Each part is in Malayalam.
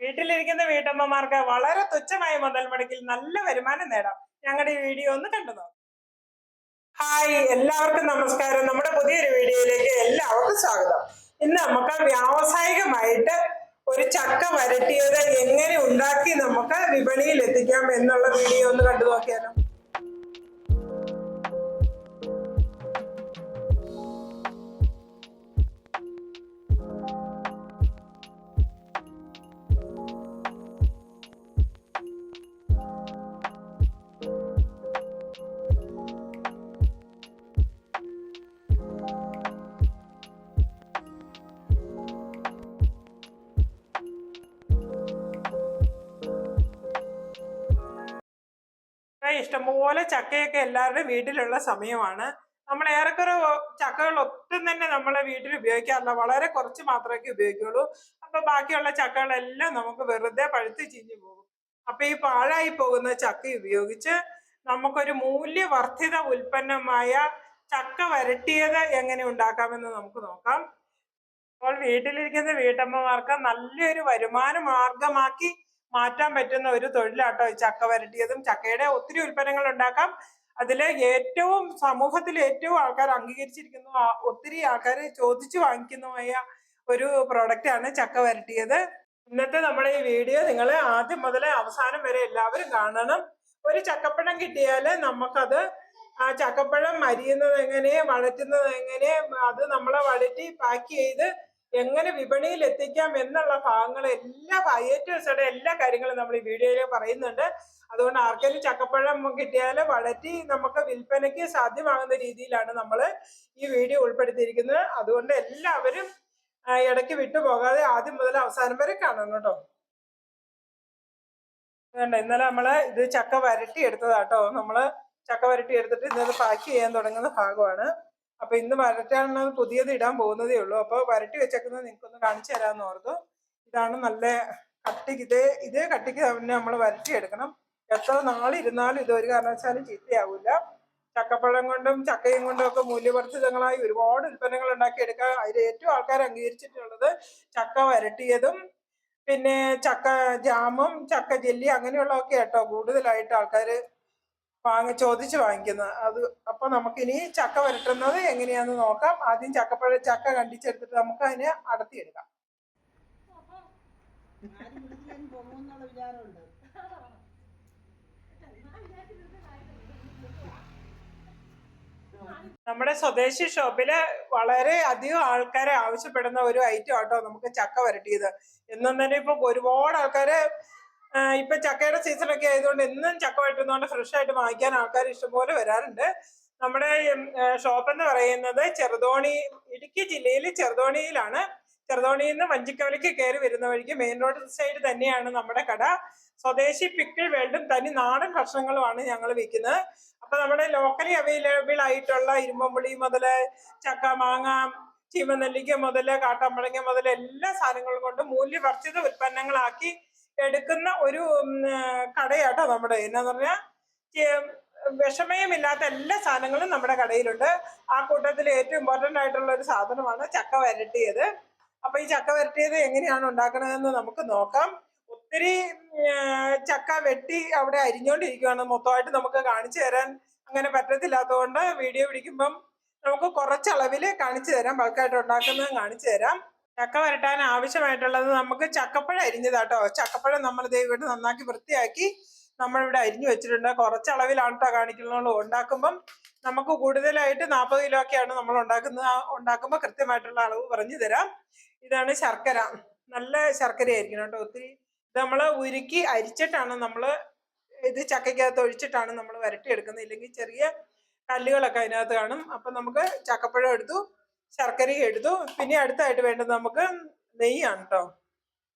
വീട്ടിലിരിക്കുന്ന വീട്ടമ്മമാർക്ക് വളരെ തുച്ഛമായ മുതൽ മുടക്കിൽ നല്ല വരുമാനം നേടാം. ഞങ്ങളുടെ ഈ വീഡിയോ ഒന്ന് കണ്ടു നോക്കാം. ഹായ് എല്ലാവർക്കും നമസ്കാരം. നമ്മുടെ പുതിയൊരു വീഡിയോയിലേക്ക് എല്ലാവർക്കും സ്വാഗതം. ഇന്ന് നമുക്ക് വ്യാവസായികമായിട്ട് ഒരു ചക്ക വരട്ടിയത് എങ്ങനെ ഉണ്ടാക്കി നമുക്ക് വിപണിയിൽ എത്തിക്കാം എന്നുള്ള വീഡിയോ ഒന്ന് കണ്ടു നോക്കിയാലോ. ഇഷ്ടംപോലെ ചക്കയൊക്കെ എല്ലാവരുടെയും വീട്ടിലുള്ള സമയമാണ്. നമ്മൾ ഏറെക്കുറെ ചക്കകൾ ഒട്ടും തന്നെ നമ്മളെ വീട്ടിൽ ഉപയോഗിക്കാറില്ല. വളരെ കുറച്ച് മാത്രമേ ഉപയോഗിക്കുള്ളൂ. അപ്പൊ ബാക്കിയുള്ള ചക്കകളെല്ലാം നമുക്ക് വെറുതെ പഴുത്ത് ചീഞ്ഞു പോകും. അപ്പൊ ഈ പാഴായി പോകുന്ന ചക്ക ഉപയോഗിച്ച് നമുക്കൊരു മൂല്യവർദ്ധിത ഉൽപ്പന്നമായ ചക്ക വരട്ടിയത് എങ്ങനെ ഉണ്ടാക്കാമെന്ന് നമുക്ക് നോക്കാം. അപ്പോൾ വീട്ടിലിരിക്കുന്ന വീട്ടമ്മമാർക്ക് നല്ലൊരു വരുമാന മാർഗമാക്കി മാറ്റാൻ പറ്റുന്ന ഒരു തൊഴിലാട്ടോ ഈ ചക്ക വരട്ടിയതും. ചക്കയുടെ ഒത്തിരി ഉൽപ്പന്നങ്ങൾ ഉണ്ടാക്കാം. അതിൽ ഏറ്റവും സമൂഹത്തിൽ ഏറ്റവും ആൾക്കാർ അംഗീകരിച്ചിരിക്കുന്നു ഒത്തിരി ആൾക്കാർ ചോദിച്ചു വാങ്ങിക്കുന്നതുമായ ഒരു പ്രോഡക്റ്റാണ് ചക്ക വരട്ടിയത്. ഇന്നത്തെ നമ്മുടെ ഈ വീഡിയോ നിങ്ങൾ ആദ്യം മുതൽ അവസാനം വരെ എല്ലാവരും കാണണം. ഒരു ചക്കപ്പഴം കിട്ടിയാൽ നമുക്കത് ആ ചക്കപ്പഴം അരിയുന്നത് എങ്ങനെ വഴറ്റുന്നത് എങ്ങനെ അത് നമ്മളെ വഴറ്റി പാക്ക് ചെയ്ത് എങ്ങനെ വിപണിയിൽ എത്തിക്കാം എന്നുള്ള ഭാഗങ്ങൾ എല്ലാ ഏറ്റവും ടു എല്ലാ കാര്യങ്ങളും നമ്മൾ ഈ വീഡിയോയിൽ പറയുന്നുണ്ട്. അതുകൊണ്ട് ആർക്കെങ്കിലും ചക്കപ്പഴം കിട്ടിയാൽ വളറ്റി നമുക്ക് വിൽപ്പനയ്ക്ക് സാധ്യമാകുന്ന രീതിയിലാണ് നമ്മൾ ഈ വീഡിയോ ഉൾപ്പെടുത്തിയിരിക്കുന്നത്. അതുകൊണ്ട് എല്ലാവരും ഇടയ്ക്ക് വിട്ടുപോകാതെ ആദ്യം മുതൽ അവസാനം വരെ കാണണം കേട്ടോ. വേണ്ട ഇന്നലെ നമ്മൾ ഇത് ചക്ക വരട്ടി എടുത്തതാട്ടോ. നമ്മൾ ചക്ക വരട്ടി എടുത്തിട്ട് ഇന്നത് പാക്ക് ചെയ്യാൻ തുടങ്ങുന്ന ഭാഗമാണ്. അപ്പൊ ഇന്ന് വരട്ടാണ് പുതിയത് ഇടാൻ പോകുന്നതേ ഉള്ളൂ. അപ്പൊ വരട്ടി വെച്ചേക്കുന്നത് നിങ്ങൾക്കൊന്ന് കാണിച്ചു തരാമെന്ന് ഓർത്തു. ഇതാണ് നല്ല കട്ടിക്ക് ഇതേ ഇതേ കട്ടിക്ക് തന്നെ നമ്മൾ വരട്ടി എടുക്കണം. എത്ര നാളിരുന്നാലും ഇത് ഒരു കാരണവശാലും ചീത്തയാവില്ല ചക്കപ്പഴം കൊണ്ടും ചക്കയും കൊണ്ടും ഒക്കെ മൂല്യവർദ്ധിതങ്ങളായി ഒരുപാട് ഉൽപ്പന്നങ്ങൾ ഉണ്ടാക്കിയെടുക്കാൻ അതിൽ ഏറ്റവും ആൾക്കാർ അംഗീകരിച്ചിട്ടുള്ളത് ചക്ക വരട്ടിയതും പിന്നെ ചക്ക ജാമും ചക്ക ജെല്ലി അങ്ങനെയുള്ളതൊക്കെ കേട്ടോ കൂടുതലായിട്ട് ആൾക്കാർ വാങ്ങി ചോദിച്ച് വാങ്ങിക്കുന്നത് അത് അപ്പൊ നമുക്കിനി ചക്ക വരട്ടുന്നത് എങ്ങനെയാന്ന് നോക്കാം. ആദ്യം ചക്കപ്പഴ ചക്ക കണ്ടിച്ചെടുത്തിട്ട് നമുക്ക് അതിനെ അടത്തിയെടുക്കാം നമ്മുടെ സ്വദേശി ഷോപ്പിൽ വളരെ അധികം ആൾക്കാരെ ആവശ്യപ്പെടുന്ന ഒരു ഐറ്റം ആട്ടോ നമുക്ക് ചക്ക വരട്ടിയത്. എന്നും തന്നെ ഇപ്പൊ ഒരുപാട് ആൾക്കാര് ഇപ്പൊ ചക്കയുടെ സീസൺ ഒക്കെ ആയതുകൊണ്ട് എന്നും ചക്ക വെട്ടുന്നതുകൊണ്ട് ഫ്രഷ് ആയിട്ട് വാങ്ങിക്കാൻ ആൾക്കാർ ഇഷ്ടംപോലെ വരാറുണ്ട്. നമ്മുടെ ഷോപ്പ് എന്ന് പറയുന്നത് ചെറുതോണി ഇടുക്കി ജില്ലയിൽ ചെറുതോണിയിലാണ്. ചെറുതോണിയിൽ നിന്ന് വഞ്ചിക്കവലിക്ക് കയറി വരുന്ന വഴിക്ക് മെയിൻ റോഡ് സൈഡ് തന്നെയാണ് നമ്മുടെ കട. സ്വദേശി പിക്കിൾ വേൾഡും തനി നാടൻ ഭക്ഷണങ്ങളുമാണ് ഞങ്ങൾ വിൽക്കുന്നത്. അപ്പൊ നമ്മുടെ ലോക്കലി അവൈലബിൾ ആയിട്ടുള്ള ഇരുമ്പമ്പുളി മുതൽ ചക്ക മാങ്ങ ചീമനെല്ലിക്ക മുതൽ കാട്ടാമ്പഴങ്ങ മുതൽ എല്ലാ സാധനങ്ങളും കൊണ്ട് മൂല്യവർദ്ധിത ഉൽപ്പന്നങ്ങളാക്കി എടുക്കുന്ന ഒരു കടയാട്ടോ നമ്മുടെ എന്നാന്ന് പറഞ്ഞാൽ വിഷമയമില്ലാത്ത എല്ലാ സാധനങ്ങളും നമ്മുടെ കടയിലുണ്ട്. ആ കൂട്ടത്തിൽ ഏറ്റവും ഇമ്പോർട്ടന്റ് ആയിട്ടുള്ള ഒരു സാധനമാണ് ചക്ക വരട്ടിയത്. അപ്പൊ ഈ ചക്ക വരട്ടിയത് എങ്ങനെയാണ് ഉണ്ടാക്കണതെന്ന് നമുക്ക് നോക്കാം. ഒത്തിരി ചക്ക വെട്ടി അവിടെ അരിഞ്ഞുകൊണ്ടിരിക്കുകയാണ് മൊത്തമായിട്ട് നമുക്ക് കാണിച്ചു തരാൻ അങ്ങനെ പറ്റത്തില്ലാത്തതുകൊണ്ട് വീഡിയോ പിടിക്കുമ്പം നമുക്ക് കുറച്ചളവിൽ കാണിച്ചു തരാം. ബൾക്കായിട്ട് ഉണ്ടാക്കുന്നത് കാണിച്ചു തരാം. ചക്ക വരട്ടാൻ ആവശ്യമായിട്ടുള്ളത് നമുക്ക് ചക്കപ്പഴം അരിഞ്ഞതാട്ടോ. ചക്കപ്പഴം നമ്മൾ ഇവിടെ നന്നാക്കി വൃത്തിയാക്കി നമ്മളിവിടെ അരിഞ്ഞു വെച്ചിട്ടുണ്ട്. കുറച്ചളവിലാണ് കേട്ടോ കാണിക്കുന്നുള്ളൂ ഉണ്ടാക്കുമ്പം നമുക്ക് കൂടുതലായിട്ട് നാൽപ്പത് കിലോ ഒക്കെയാണ് നമ്മൾ ഉണ്ടാക്കുന്നത്. ഉണ്ടാക്കുമ്പോൾ കൃത്യമായിട്ടുള്ള അളവ് പറഞ്ഞു തരാം. ഇതാണ് ശർക്കര. നല്ല ശർക്കര ആയിരിക്കണം കേട്ടോ ഒത്തിരി. നമ്മൾ ഉരുക്കി അരിച്ചിട്ടാണ് നമ്മൾ ഇത് ചക്കയ്ക്കകത്ത് ഒഴിച്ചിട്ടാണ് നമ്മൾ വരട്ടിയെടുക്കുന്നത്. ഇല്ലെങ്കിൽ ചെറിയ കല്ലുകളൊക്കെ അതിനകത്ത് കാണും. അപ്പം നമുക്ക് ചക്കപ്പഴം എടുത്തു ശർക്കരയും എടുത്തു പിന്നെ അടുത്തായിട്ട് വേണ്ടത് നമുക്ക് നെയ്യാണ് കേട്ടോ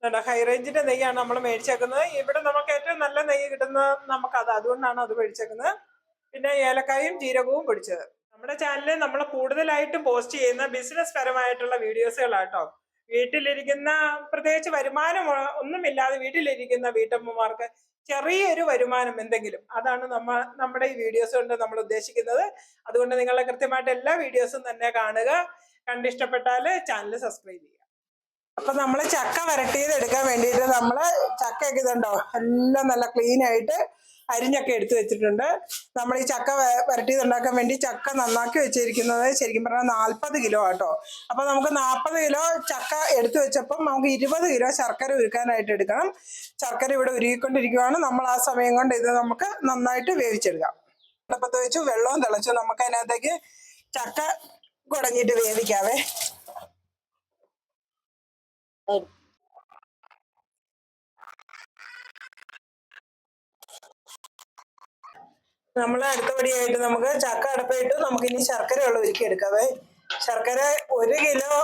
വേണ്ട ഹൈ റേഞ്ചിന്റെ നെയ്യാണ് നമ്മൾ മേടിച്ചേക്കുന്നത്. ഇവിടെ നമുക്ക് ഏറ്റവും നല്ല നെയ്യ് കിട്ടുന്ന അത് അതുകൊണ്ടാണ് അത് മേടിച്ചേക്കുന്നത്. പിന്നെ ഏലക്കായും ജീരകവും പൊടിച്ചത്. നമ്മുടെ ചാനലിൽ നമ്മൾ കൂടുതലായിട്ടും പോസ്റ്റ് ചെയ്യുന്ന ബിസിനസ് പരമായിട്ടുള്ള വീഡിയോസുകളാട്ടോ വീട്ടിലിരിക്കുന്ന പ്രത്യേകിച്ച് വരുമാനം ഒന്നുമില്ലാതെ വീട്ടിലിരിക്കുന്ന വീട്ടമ്മമാർക്ക് ചെറിയൊരു വരുമാനം എന്തെങ്കിലും. അതാണ് നമ്മ നമ്മുടെ ഈ വീഡിയോസ് കൊണ്ട് നമ്മൾ ഉദ്ദേശിക്കുന്നത്. അതുകൊണ്ട് നിങ്ങൾ കൃത്യമായിട്ട് എല്ലാ വീഡിയോസും തന്നെ കാണുക. കണ്ടിഷ്ടപ്പെട്ടാൽ ചാനൽ സബ്സ്ക്രൈബ് ചെയ്യുക. അപ്പൊ നമ്മൾ ചക്ക വരട്ടിയത് എടുക്കാൻ വേണ്ടിയിട്ട് നമ്മൾ ചക്കയൊക്കെ ഇതുണ്ടോ? എല്ലാം നല്ല ക്ലീൻ ആയിട്ട് അരിഞ്ഞൊക്കെ എടുത്തു വെച്ചിട്ടുണ്ട്. നമ്മൾ ഈ ചക്ക വരട്ടിയതുണ്ടാക്കാൻ വേണ്ടി ചക്ക നന്നാക്കി വെച്ചിരിക്കുന്നത് ശരിക്കും പറഞ്ഞാൽ നാൽപ്പത് കിലോ ആട്ടോ. അപ്പോൾ നമുക്ക് നാൽപ്പത് കിലോ ചക്ക എടുത്തു വെച്ചപ്പം നമുക്ക് ഇരുപത് കിലോ ശർക്കര ഉരുക്കാനായിട്ട് എടുക്കണം. ശർക്കര ഇവിടെ ഉരുകിക്കൊണ്ടിരിക്കുകയാണ് നമ്മൾ ആ സമയം കൊണ്ട് ഇത് നമുക്ക് നന്നായിട്ട് വേവിച്ചെടുക്കാം. അടുപ്പത്ത് വെച്ച് വെള്ളവും തിളച്ചു. നമുക്ക് അതിനകത്തേക്ക് ചക്ക കുടഞ്ഞിട്ട് വേവിക്കാവേ. നമ്മൾ അടുത്തപടിയായിട്ട് നമുക്ക് ചക്ക അടപ്പയിട്ട് നമുക്ക് ഇനി ശർക്കര ഉള്ള ഒരുക്കി എടുക്കാവേ. ശർക്കര ഒരു കിലോ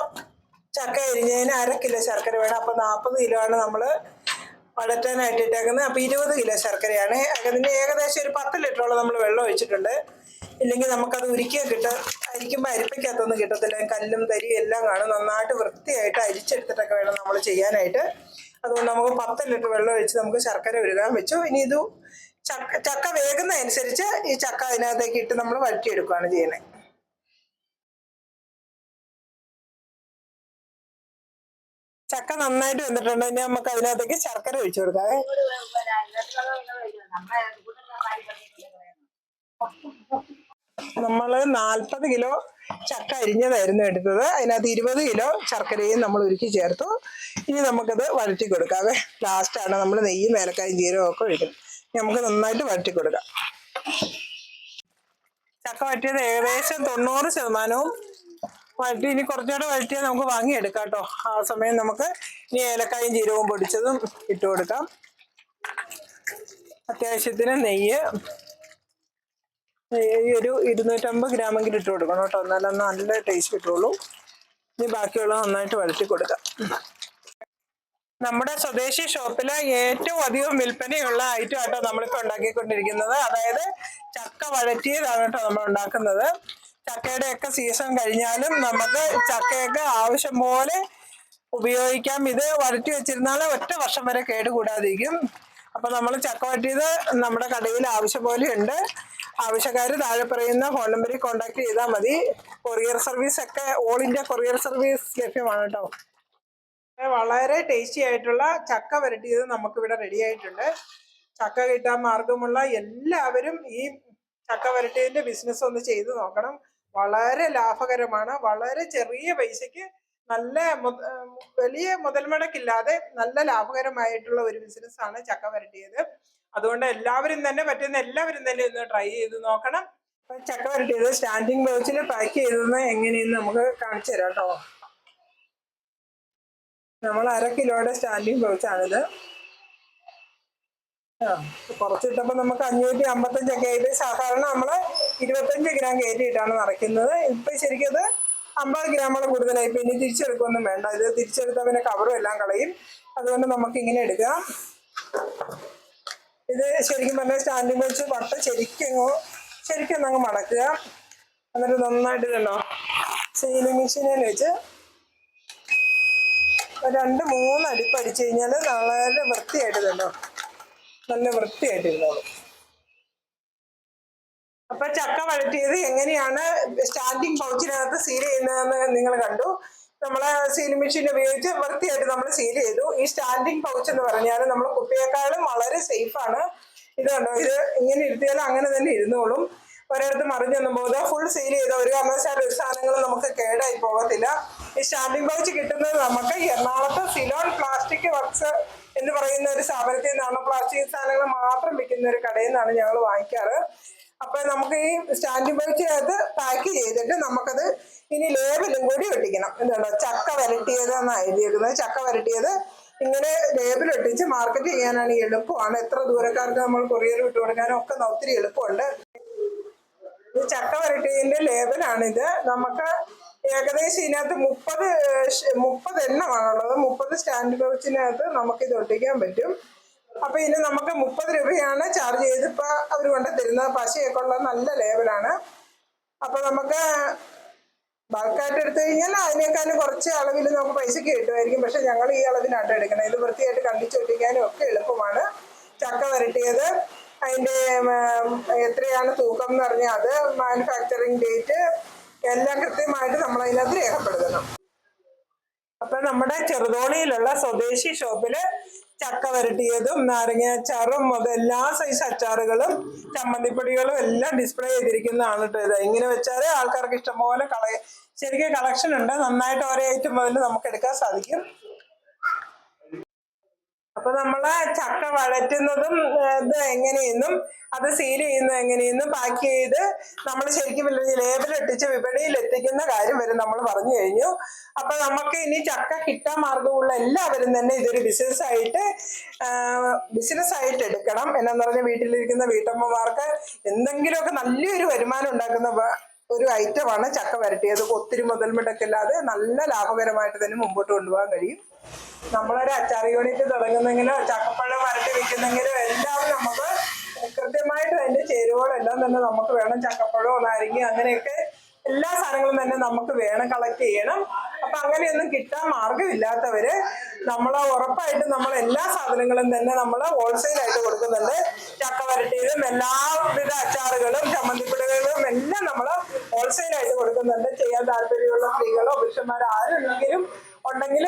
ചക്ക അരിഞ്ഞതിന് അര കിലോ ശർക്കര വേണം. അപ്പൊ നാൽപ്പത് കിലോ ആണ് നമ്മൾ വടറ്റാനായിട്ട് ഇട്ടേക്കുന്നത്. അപ്പൊ ഇരുപത് കിലോ ശർക്കരയാണ്. അതിന് ഏകദേശം ഒരു പത്ത് ലിറ്ററോളം നമ്മൾ വെള്ളം ഒഴിച്ചിട്ടുണ്ട്. ഇല്ലെങ്കിൽ നമുക്കത് ഉരുക്കിയാൽ കിട്ടും അരിക്കുമ്പോൾ അരിപ്പയ്ക്കകത്തൊന്നും കിട്ടത്തില്ല. കല്ലും തരിയും എല്ലാം കാണും. നന്നായിട്ട് വൃത്തിയായിട്ട് അരിച്ചെടുത്തിട്ടൊക്കെ വേണം നമ്മൾ ചെയ്യാനായിട്ട്. അതുകൊണ്ട് നമുക്ക് പത്ത് ലിറ്റർ വെള്ളം ഒഴിച്ച് നമുക്ക് ശർക്കര ഉരുകാൻ വെച്ചു. ഇനി ഇത് ചക്ക ചക്ക വേകുന്നതനുസരിച്ച് ഈ ചക്ക അതിനകത്തേക്ക് ഇട്ട് നമ്മൾ വഴറ്റിയെടുക്കുകയാണ് ചെയ്യുന്നത്. ചക്ക നന്നായിട്ട് വന്നിട്ടുണ്ട്. ഇനി നമുക്ക് അതിനകത്തേക്ക് ശർക്കര ഒഴിച്ചു കൊടുക്കാവേ നമ്മൾ നാൽപ്പത് കിലോ ചക്ക അരിഞ്ഞതായിരുന്നു എടുത്തത്. അതിനകത്ത് ഇരുപത് കിലോ ശർക്കരയും നമ്മൾ ഉരുക്കി ചേർത്തു. ഇനി നമുക്കത് വഴറ്റി കൊടുക്കാവേ ലാസ്റ്റാണ് നമ്മൾ നെയ്യും ഏലക്കായും ജീരകവും ഒക്കെ ഒഴിക്കുന്നത് നമുക്ക് നന്നായിട്ട് വഴറ്റി കൊടുക്കാം. ചക്ക വറ്റിയത് ഏകദേശം തൊണ്ണൂറ് ശതമാനവും വഴറ്റി. ഇനി കുറച്ചുകൂടെ വഴറ്റിയാൽ നമുക്ക് വാങ്ങിയെടുക്കാം കേട്ടോ. ആ സമയം നമുക്ക് ഇനി ഏലക്കായും ജീരകവും പൊടിച്ചതും ഇട്ട് കൊടുക്കാം. അത്യാവശ്യത്തിന് നെയ്യ്. ഈ ഒരു ഇരുന്നൂറ്റമ്പത് ഗ്രാമെങ്കിലും ഇട്ട് കൊടുക്കണം കേട്ടോ. എന്നാലും നല്ല ടേസ്റ്റ് കിട്ടുള്ളൂ. ഇനി ബാക്കിയുള്ളത് നന്നായിട്ട് വഴറ്റി കൊടുക്കാം. നമ്മുടെ സ്വദേശി ഷോപ്പിലെ ഏറ്റവും അധികം വിൽപ്പനയുള്ള ഐറ്റം ആട്ടോ നമ്മളിപ്പോൾ ഉണ്ടാക്കിക്കൊണ്ടിരിക്കുന്നത്. അതായത് ചക്ക വഴറ്റിയതാണ് കേട്ടോ നമ്മൾ ഉണ്ടാക്കുന്നത്. ചക്കയുടെ ഒക്കെ സീസൺ കഴിഞ്ഞാലും നമുക്ക് ചക്കയൊക്കെ ആവശ്യം പോലെ ഉപയോഗിക്കാം. ഇത് വരട്ടി വെച്ചിരുന്നാൽ ഒറ്റ വർഷം വരെ കേടുകൂടാതിരിക്കും അപ്പൊ നമ്മൾ ചക്ക വറ്റിയത് നമ്മുടെ കടയിൽ ആവശ്യം പോലെ ഉണ്ട് ആവശ്യക്കാർ താഴെ പറയുന്ന ഫോൺ നമ്പറിൽ കോൺടാക്ട് ചെയ്താൽ മതി. കൊറിയർ സർവീസ് ഒക്കെ ഓൾ ഇന്ത്യ കൊറിയർ സർവീസ് ലഭ്യമാണ് കേട്ടോ. വളരെ ടേസ്റ്റി ആയിട്ടുള്ള ചക്ക വരട്ടിയത് നമുക്കിവിടെ റെഡി ആയിട്ടുണ്ട്. ചക്ക കിട്ടാൻ മാർഗമുള്ള എല്ലാവരും ഈ ചക്ക വരട്ടിയതിന്റെ ബിസിനസ് ഒന്ന് ചെയ്തു നോക്കണം. വളരെ ലാഭകരമാണ്. വളരെ ചെറിയ പൈസയ്ക്ക് നല്ല വലിയ മുതൽ മുടക്കില്ലാതെ നല്ല ലാഭകരമായിട്ടുള്ള ഒരു ബിസിനസ് ആണ് ചക്ക വരട്ടിയത്. അതുകൊണ്ട് എല്ലാവരും തന്നെ പറ്റുന്ന എല്ലാവരും തന്നെ ഒന്ന് ട്രൈ ചെയ്ത് നോക്കണം. ചക്ക വരട്ടിയത് സ്റ്റാൻഡിങ് ബോക്സിൽ പാക്ക് ചെയ്തത് എങ്ങനെയെന്ന് നമുക്ക് കാണിച്ചു തരാം കേട്ടോ. നമ്മൾ അര കിലോയുടെ സ്റ്റാൻഡിങ് പൗച്ചാണിത് ആ കുറച്ചിട്ടപ്പോൾ നമുക്ക് അഞ്ഞൂറ്റി അമ്പത്തഞ്ചൊക്കെ ആയിട്ട് സാധാരണ നമ്മൾ ഇരുപത്തഞ്ച് ഗ്രാം കയറ്റിയിട്ടാണ് നിറയ്ക്കുന്നത്. ഇപ്പം ശരിക്കും അത് അമ്പത് ഗ്രാമോളം കൂടുതലായി. പിന്നെ തിരിച്ചെടുക്കൊന്നും വേണ്ട. ഇത് തിരിച്ചെടുത്താൽ പിന്നെ കവറും എല്ലാം കളയും. അതുകൊണ്ട് നമുക്ക് ഇങ്ങനെ എടുക്കാം. ഇത് ശരിക്കും പറഞ്ഞാൽ സ്റ്റാൻഡിങ് വെച്ച് വട്ട ശരിക്കും ശരിക്കും അങ്ങ് മടക്കുക. എന്നിട്ട് നന്നായിട്ട് ഇതല്ലോ സീലിംഗ് മെഷീനിൽ വെച്ച് രണ്ട് മൂന്ന് അടിപ്പ് അടിച്ചു കഴിഞ്ഞാൽ വളരെ വൃത്തിയായിട്ട് തന്നോ നല്ല വൃത്തിയായിട്ട് ഇരുന്നോളും അപ്പൊ ചക്ക വഴറ്റിയത് എങ്ങനെയാണ്? സ്റ്റാൻഡിങ് പൗച്ചിനകത്ത് സീൽ ചെയ്യുന്നതെന്ന് നിങ്ങൾ കണ്ടു. നമ്മളെ സീൽ മെഷീൻ ഉപയോഗിച്ച് വൃത്തിയായിട്ട് നമ്മൾ സീൽ ചെയ്തു. ഈ സ്റ്റാൻഡിങ് പൗച്ച് എന്ന് പറഞ്ഞാൽ നമ്മൾ കുപ്പിയേക്കാളും വളരെ സേഫാണ് ഇത് കണ്ടോ? ഇത് ഇങ്ങനെ ഇരുത്തിയാലും അങ്ങനെ തന്നെ ഇരുന്നോളും. ഒരിടത്ത് അറിഞ്ഞൊന്നും പോകാതെ ഫുൾ സീൽ ചെയ്ത ഒരു കാരണവശാലും ഒരു സാധനങ്ങളും നമുക്ക് കേടായി പോകത്തില്ല. ഈ സ്റ്റാമ്പിംഗ് പൗച്ച് കിട്ടുന്നത് നമുക്ക് എറണാകുളത്ത് സിലോൺ പ്ലാസ്റ്റിക് വർക്ക്സ് എന്ന് പറയുന്ന ഒരു സ്ഥാപനത്തിൽ നിന്നാണ്. പ്ലാസ്റ്റിക് സാധനങ്ങൾ മാത്രം വിൽക്കുന്ന ഒരു കടയിൽ നിന്നാണ് ഞങ്ങൾ വാങ്ങിക്കാറ്. അപ്പൊ നമുക്ക് ഈ സ്റ്റാൻഡിംഗ് പൗച്ചിനകത്ത് പാക്ക് ചെയ്തിട്ട് നമുക്കത് ഇനി ലേബലും കൂടി ഒട്ടിക്കണം. എന്താണ് ചക്ക വരട്ടിയത് എന്നാണ് എഴുതിയേക്കുന്നത്. ചക്ക വരട്ടിയത് ഇങ്ങനെ ലേബൽ ഒട്ടിച്ച് മാർക്കറ്റ് ചെയ്യാനാണ് എളുപ്പമാണ്. എത്ര ദൂരക്കാർക്ക് നമ്മൾ കൊറിയർ വിട്ടു കൊടുക്കാനും ഒക്കെ ഒത്തിരി എളുപ്പമുണ്ട്. ഇത് ചക്ക വരട്ടിയതിന്റെ ലേബലാണിത് നമുക്ക് ഏകദേശം ഇതിനകത്ത് മുപ്പത് മുപ്പത് എണ്ണമാണുള്ളത്. മുപ്പത് സ്റ്റാൻഡ് പൗച്ചിനകത്ത് നമുക്ക് ഇത് ഒട്ടിക്കാൻ പറ്റും. അപ്പൊ ഇതിന് നമുക്ക് മുപ്പത് രൂപയാണ് ചാർജ് ചെയ്ത് ഇപ്പൊ അവർ കൊണ്ട് തരുന്നത്. പശയൊക്കെ ഉള്ള നല്ല ലേബലാണ് അപ്പൊ നമുക്ക് ബൾക്കായിട്ട് എടുത്തു കഴിഞ്ഞാൽ അതിനേക്കാളും കുറച്ച് അളവിൽ നമുക്ക് പൈസക്ക് കിട്ടുമായിരിക്കും. പക്ഷെ ഞങ്ങൾ ഈ അളവിനാണ് എടുക്കണം ഇത് വൃത്തിയായിട്ട് കണ്ടിച്ചൊട്ടിക്കാനും ഒക്കെ എളുപ്പമാണ്. ചക്ക വരട്ടിയത് അതിന്റെ എത്രയാണ് തൂക്കം എന്ന് പറഞ്ഞാൽ അത് മാനുഫാക്ചറിങ് ഡേറ്റ് എല്ലാം കൃത്യമായിട്ട് നമ്മൾ അതിനകത്ത് രേഖപ്പെടുത്തണം. അപ്പൊ നമ്മുടെ ചെറുതോണിയിലുള്ള സ്വദേശി ഷോപ്പിൽ ചക്ക വരട്ടിയതും നാരങ്ങ അച്ചാറും എല്ലാ സൈസ് അച്ചാറുകളും ചമ്മന്തിപ്പൊടികളും എല്ലാം ഡിസ്പ്ലേ ചെയ്തിരിക്കുന്നതാണ് കേട്ടോ ഇത്. ഇങ്ങനെ വെച്ചാൽ ആൾക്കാർക്ക് ഇഷ്ടംപോലെ കള ശരിക്കും കളക്ഷൻ ഉണ്ട്. നന്നായിട്ട് ഓരോ ഐറ്റം മുതൽ നമുക്ക് എടുക്കാൻ സാധിക്കും. അപ്പൊ നമ്മൾ ചക്ക വഴറ്റുന്നതും ഇത് എങ്ങനെയെന്നും അത് സീൽ ചെയ്യുന്നത് എങ്ങനെയെന്നും പാക്ക് ചെയ്ത് നമ്മൾ ശരിക്കും ലേബൽ ഇട്ടിച്ച് വിപണിയിൽ എത്തിക്കുന്ന കാര്യം വരെ നമ്മൾ പറഞ്ഞു കഴിഞ്ഞു. അപ്പൊ നമുക്ക് ഇനി ചക്ക കിട്ടാൻ മാർഗമുള്ള എല്ലാവരും തന്നെ ഇതൊരു ബിസിനസ് ആയിട്ട് ബിസിനസ് ആയിട്ട് എടുക്കണം. എന്നാന്ന് പറഞ്ഞ വീട്ടിലിരിക്കുന്ന വീട്ടമ്മമാർക്ക് എന്തെങ്കിലുമൊക്കെ നല്ലൊരു വരുമാനം ഉണ്ടാക്കുന്ന ഒരു ഐറ്റമാണ് ചക്ക വരട്ടിയത്. ഒത്തിരി മുതൽ മുടക്കില്ലാതെ നല്ല ലാഭകരമായിട്ട് തന്നെ മുമ്പോട്ട് കൊണ്ടുപോകാൻ കഴിയും. നമ്മളൊരു അച്ചാർ യൂണിറ്റ് തുടങ്ങുന്നെങ്കിലോ ചക്കപ്പഴം വരട്ടി വെക്കുന്നെങ്കിലോ എല്ലാം നമുക്ക് കൃത്യമായിട്ട് അതിന്റെ ചേരുവകളെല്ലാം തന്നെ നമുക്ക് വേണം. ചക്കപ്പഴമോ നാരങ്ങയോ അങ്ങനെയൊക്കെ എല്ലാ സാധനങ്ങളും തന്നെ നമുക്ക് വേണം കളക്ട് ചെയ്യണം. അപ്പൊ അങ്ങനെയൊന്നും കിട്ടാൻ മാർഗമില്ലാത്തവര് നമ്മൾ ഉറപ്പായിട്ടും നമ്മൾ എല്ലാ സാധനങ്ങളും തന്നെ നമ്മൾ ഹോൾസെയിൽ ആയിട്ട് കൊടുക്കുന്നുണ്ട്. ചക്ക വരട്ടിയതും എല്ലാവിധ അച്ചാറുകളും ചമ്മന്തിപ്പൊടികളും എല്ലാം നമ്മൾ ഹോൾസെയിൽ ആയിട്ട് കൊടുക്കുന്നുണ്ട്. ചെയ്യാൻ താല്പര്യമുള്ള സ്ത്രീകളോ പുരുഷന്മാരോ ആരുണ്ടെങ്കിലും ഉണ്ടെങ്കിൽ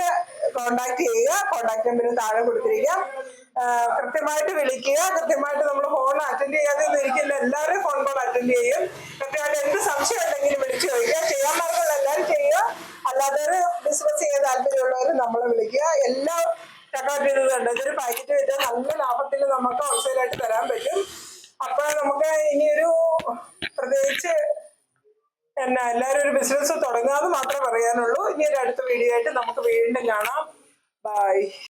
കോണ്ടാക്ട് ചെയ്യുക. കോണ്ടാക്ട് നമ്പർ താഴെ കൊടുത്തിരിക്കാം. കൃത്യമായിട്ട് വിളിക്കുക. കൃത്യമായിട്ട് നമ്മൾ ഫോൺ അറ്റൻഡ് ചെയ്യാതെ ഇരിക്കുന്ന എല്ലാവരും ഫോൺ കോൾ അറ്റൻഡ് ചെയ്യും. കൃത്യമായിട്ട് എന്ത് സംശയം ഉണ്ടെങ്കിലും വിളിച്ചു